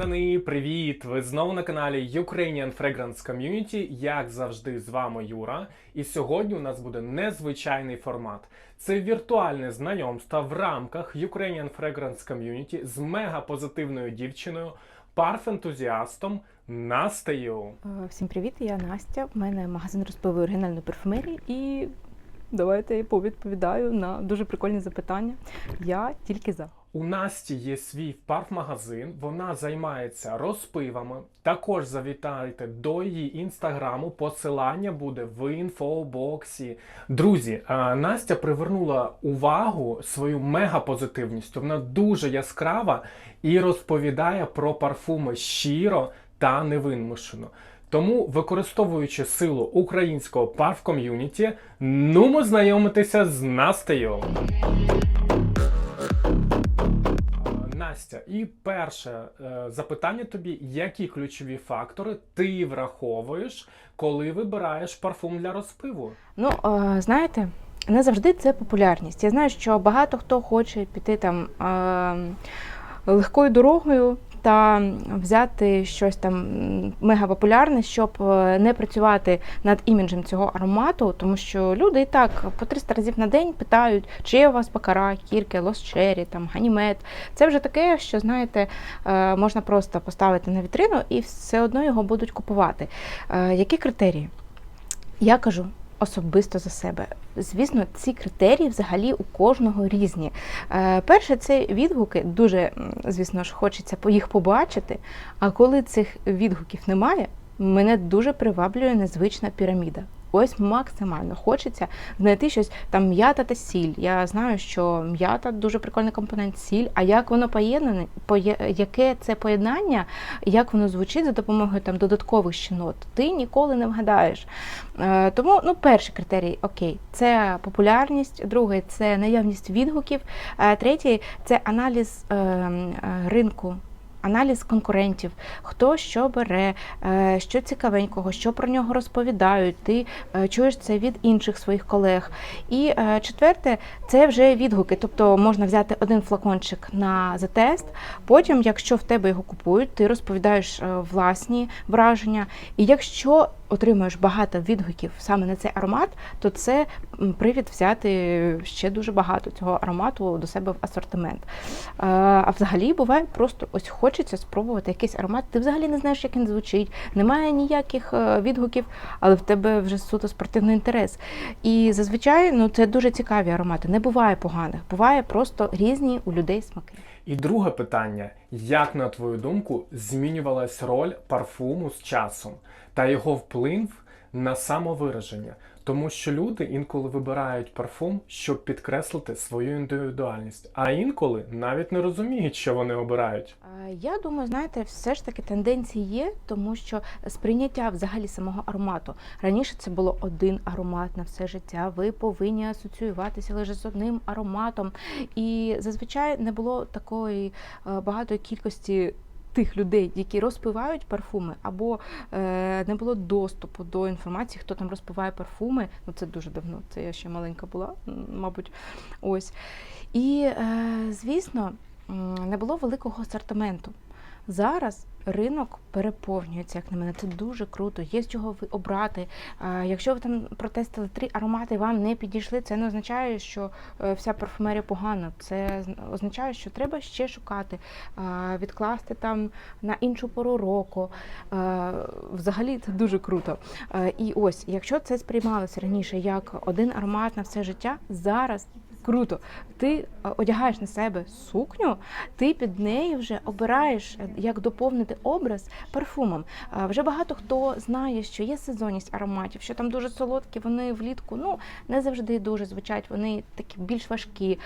ботани, привіт! Ви знову на каналі Ukrainian Fragrance Community. Як завжди, з вами Юра. І сьогодні у нас буде незвичайний формат. Це віртуальне знайомство в рамках Ukrainian Fragrance Community з мега-позитивною дівчиною, парф-ентузіастом Настею. Всім привіт, я Настя. У мене магазин розпиву оригінальної парфумерії і давайте я повідповідаю на дуже прикольні запитання. Я тільки за. У Насті є свій парф-магазин, вона займається розпивами. Також завітайте до її інстаграму. Посилання буде в інфобоксі. Друзі, Настя привернула увагу свою мегапозитивністю. Вона дуже яскрава і розповідає про парфуми щиро та невимушено. Тому, використовуючи силу українського парф-ком'юніті, нумо знайомитися з Настею. Настя, і перше е, запитання тобі: які ключові фактори ти враховуєш, коли вибираєш парфум для розпиву? Ну, е, знаєте, не завжди це популярність. Я знаю, що багато хто хоче піти там е, легкою дорогою та взяти щось там мегапопулярне, щоб е, не працювати над іміджем цього аромату, тому що люди і так по 300 разів на день питають, чи є у вас бакара, кірки, лос-черрі, там ганімет. Це вже таке, що знаєте, е, можна просто поставити на вітрину і все одно його будуть купувати. Е, Які критерії? Я кажу особисто за себе. Звісно, ці критерії взагалі у кожного різні. Е, перше, це відгуки. Дуже, звісно ж, хочеться їх побачити. А коли цих відгуків немає, мене дуже приваблює незвична піраміда. Ось максимально хочеться знайти щось там м'ята та сіль. Я знаю, що м'ята дуже прикольний компонент сіль. А як воно поєднане, поє- яке це поєднання, як воно звучить за допомогою там додаткових щенот, ти ніколи не вгадаєш. Е, Тому ну, перший критерій окей, це популярність, другий це наявність відгуків, е, третій це аналіз е, е, ринку. Аналіз конкурентів, хто що бере, е, що цікавенького, що про нього розповідають. Ти е, чуєш це від інших своїх колег. І е, четверте, це вже відгуки. Тобто можна взяти один флакончик на затест. Потім, якщо в тебе його купують, ти розповідаєш власні враження. І якщо отримуєш багато відгуків саме на цей аромат, то це привід взяти ще дуже багато цього аромату до себе в асортимент. А взагалі буває просто ось хочеться спробувати якийсь аромат. Ти взагалі не знаєш, як він звучить, немає ніяких е, відгуків, але в тебе вже суто спортивний інтерес. І зазвичай ну це дуже цікаві аромати. Не буває поганих, буває просто різні у людей смаки. І друге питання: як на твою думку змінювалась роль парфуму з часом? Та його вплив на самовираження? Тому що люди інколи вибирають парфум, щоб підкреслити свою індивідуальність, а інколи навіть не розуміють, що вони обирають. Я думаю, знаєте, все ж таки тенденції є, тому що сприйняття взагалі самого аромату. Раніше це було один аромат на все життя. Ви повинні асоціюватися лише з одним ароматом. І зазвичай не було такої е, багатої кількості. Тих людей, які розпивають парфуми, або е, не було доступу до інформації, хто там розпиває парфуми. Ну це дуже давно. Це я ще маленька була, мабуть. Ось. І е, звісно, не було великого асортименту. Зараз ринок переповнюється, як на мене. Це дуже круто. Є з чого ви обрати. Якщо ви там протестили три аромати, вам не підійшли, це не означає, що е, вся парфумерія погана. Це означає, що треба ще шукати, відкласти там на іншу пору року. Взагалі це дуже круто. І ось, якщо це сприймалося раніше як один аромат на все життя, зараз. Круто, ти е, одягаєш на себе сукню, ти під неї вже обираєш, е, як доповнити образ парфумом. Вже багато хто знає, що є сезонність ароматів, що там дуже солодкі, вони влітку ну не завжди дуже звучать, вони такі більш важкі.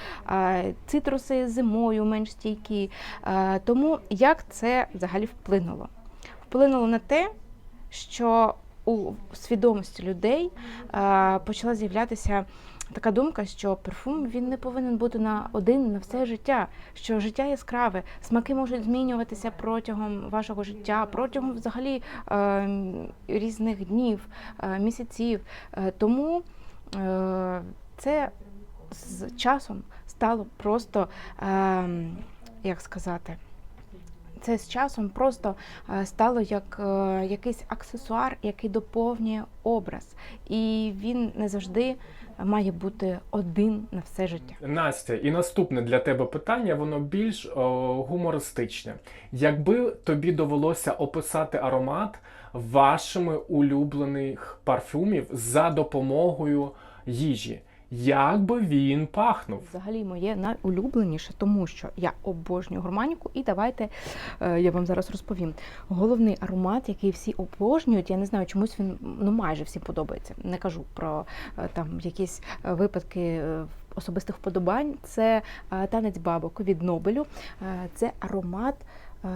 Цитруси зимою менш стійкі. Тому як це взагалі вплинуло? Вплинуло на те, що у свідомості людей почала з'являтися така думка, що парфум він не повинен бути на один на все життя. Що життя яскраве, смаки можуть змінюватися протягом вашого життя, протягом взагалі е, різних днів, е, місяців. Е, тому е, це з часом стало просто, е, як сказати, це з часом просто е, стало як е, якийсь аксесуар, який доповнює образ. І він не завжди має бути один на все життя. Настя, і наступне для тебе питання, воно більш о, гумористичне. Якби тобі довелося описати аромат вашими улюблених парфюмів за допомогою їжі, як би він пахнув? Взагалі моє найулюбленіше, тому що я обожнюю гурманіку, і давайте е, я вам зараз розповім. Головний аромат, який всі обожнюють, я не знаю, чомусь він ну майже всім подобається. Не кажу про е, там якісь е, випадки. Особистих вподобань це танець бабок від Нобелю. Це аромат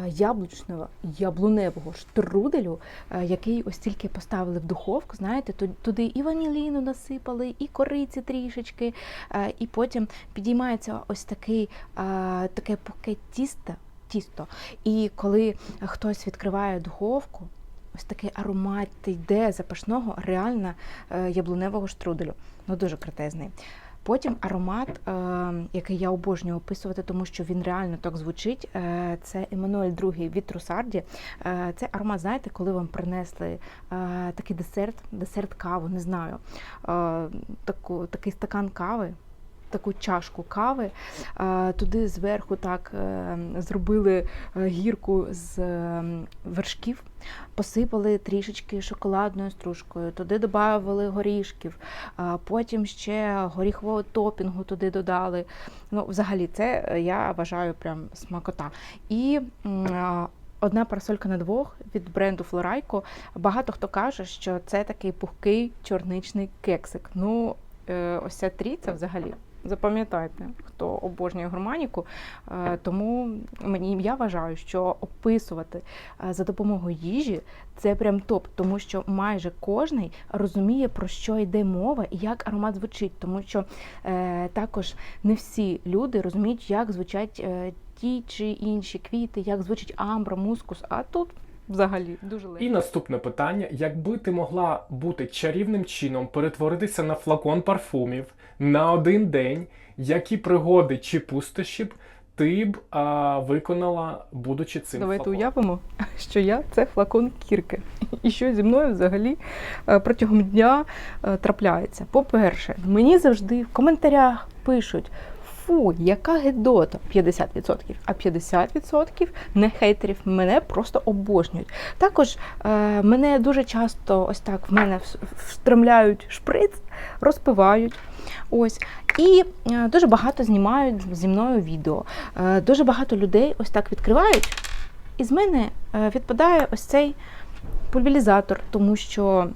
яблучного яблуневого штруделю, е, який ось тільки поставили в духовку. Знаєте, туди і ваніліну насипали, і кориці трішечки, е, і потім підіймається ось такий е, таке пухке тісто, тісто. І коли хтось відкриває духовку. Ось такий аромат йде запашного реально е, яблуневого штруделю. Ну дуже крутезний. Потім аромат, е, який я обожнюю описувати, тому що він реально так звучить. е, Це Еммануель II від Трусарді. Е, Це аромат, знаєте, коли вам принесли такий десерт, десерт каву, не знаю, таку, такий стакан кави. Таку чашку кави, туди зверху так е, зробили е, гірку з е, вершків, посипали трішечки шоколадною стружкою, туди додавали горішків, потім ще горіхового топінгу туди додали. Ну, взагалі, це я вважаю прям смакота. І одна парасолька на двох від бренду Флорайко. Багато хто каже, що це такий пухкий чорничний кексик. Ну, ось ця трійця взагалі. Запам'ятайте, хто обожнює гурманіку. Е, Тому мені я вважаю, що описувати е, за допомогою їжі це прям топ, тому що майже кожний розуміє, про що йде мова і як аромат звучить, тому що е, також не всі люди розуміють, як звучать ті чи інші квіти, як звучить амбра, мускус. А тут взагалі дуже легко. І наступне питання: якби ти могла бути чарівним чином перетворитися на флакон парфумів на один день, які пригоди чи пустощі б ти б а, виконала, будучи цим Давайте флаконом? уявимо, що я це флакон кірки. І що зі мною взагалі е, протягом дня е, трапляється. По-перше, мені завжди в коментарях пишуть. Фу, яка гедота 50%, а 50% не хейтерів мене просто обожнюють. Також е, мене дуже часто ось так в мене вс- встромляють шприц, розпивають. Ось. І е, дуже багато знімають зі мною відео. Е, дуже багато людей ось так відкривають, і з мене е, відпадає ось цей пульверізатор, тому що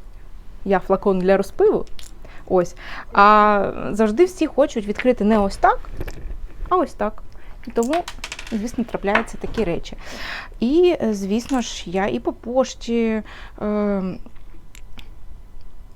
я флакон для розпиву. Ось. А завжди всі хочуть відкрити не ось так, а ось так. І тому, звісно, трапляються такі речі. І, е, звісно ж, я і по пошті. Е,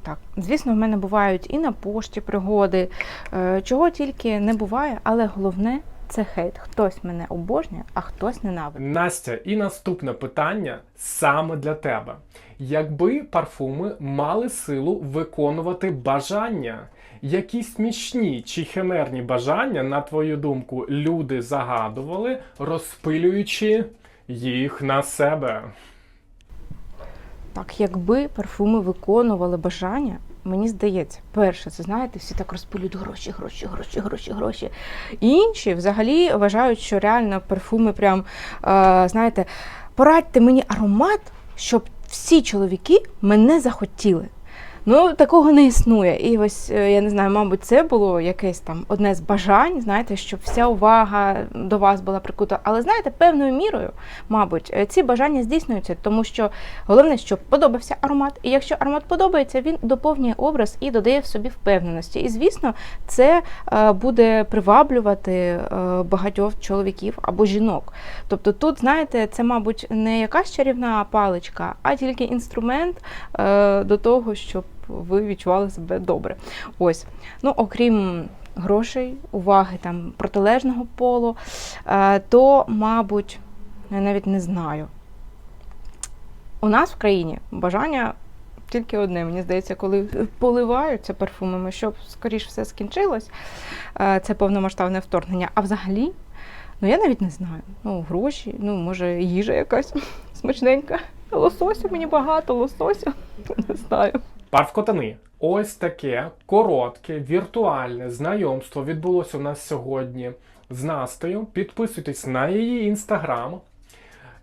так, звісно, в мене бувають і на пошті пригоди, е, чого тільки не буває, але головне це хейт. Хтось мене обожнює, а хтось ненавидить. Настя, і наступне питання саме для тебе. Якби парфуми мали силу виконувати бажання, які смішні чи химерні бажання, на твою думку, люди загадували, розпилюючи їх на себе? Так, якби парфуми виконували бажання, мені здається, перше, це знаєте, всі так розпилюють гроші, гроші, гроші, гроші, гроші. Інші взагалі вважають, що реально парфуми прям, е, знаєте, порадьте мені аромат, щоб всі чоловіки мене захотіли. Ну, такого не існує. І ось е, я не знаю, мабуть, це було якесь там одне з бажань, знаєте, щоб вся увага до вас була прикута. Але знаєте, певною мірою, мабуть, е, ці бажання здійснюються, тому що головне, щоб подобався аромат. І якщо аромат подобається, він доповнює образ і додає в собі впевненості. І звісно, це е, буде приваблювати багатьох чоловіків або жінок. Тобто, тут, знаєте, це, мабуть, не якась чарівна паличка, а тільки інструмент до того, щоб ви відчували себе добре. Ось, ну окрім грошей, уваги там протилежного полу, е, то, мабуть, я навіть не знаю. У нас в країні бажання тільки одне, мені здається, коли поливаються парфумами, щоб скоріш все скінчилось, е, це повномасштабне вторгнення. А взагалі Ну я навіть не знаю. Ну, гроші, ну, може, їжа якась смачненька. Лососю мені багато, лососю. Не знаю. Парф Котани. Ось таке коротке віртуальне знайомство відбулося у нас сьогодні з Настею. Підписуйтесь на її інстаграм.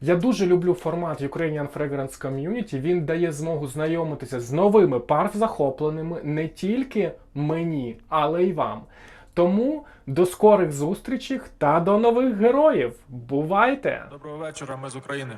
Я дуже люблю формат Ukrainian Fragrance Community. Він дає змогу знайомитися з новими парф-захопленими не тільки мені, але й вам. Тому до скорих зустрічей та до нових героїв. Бувайте! Доброго вечора, ми з України.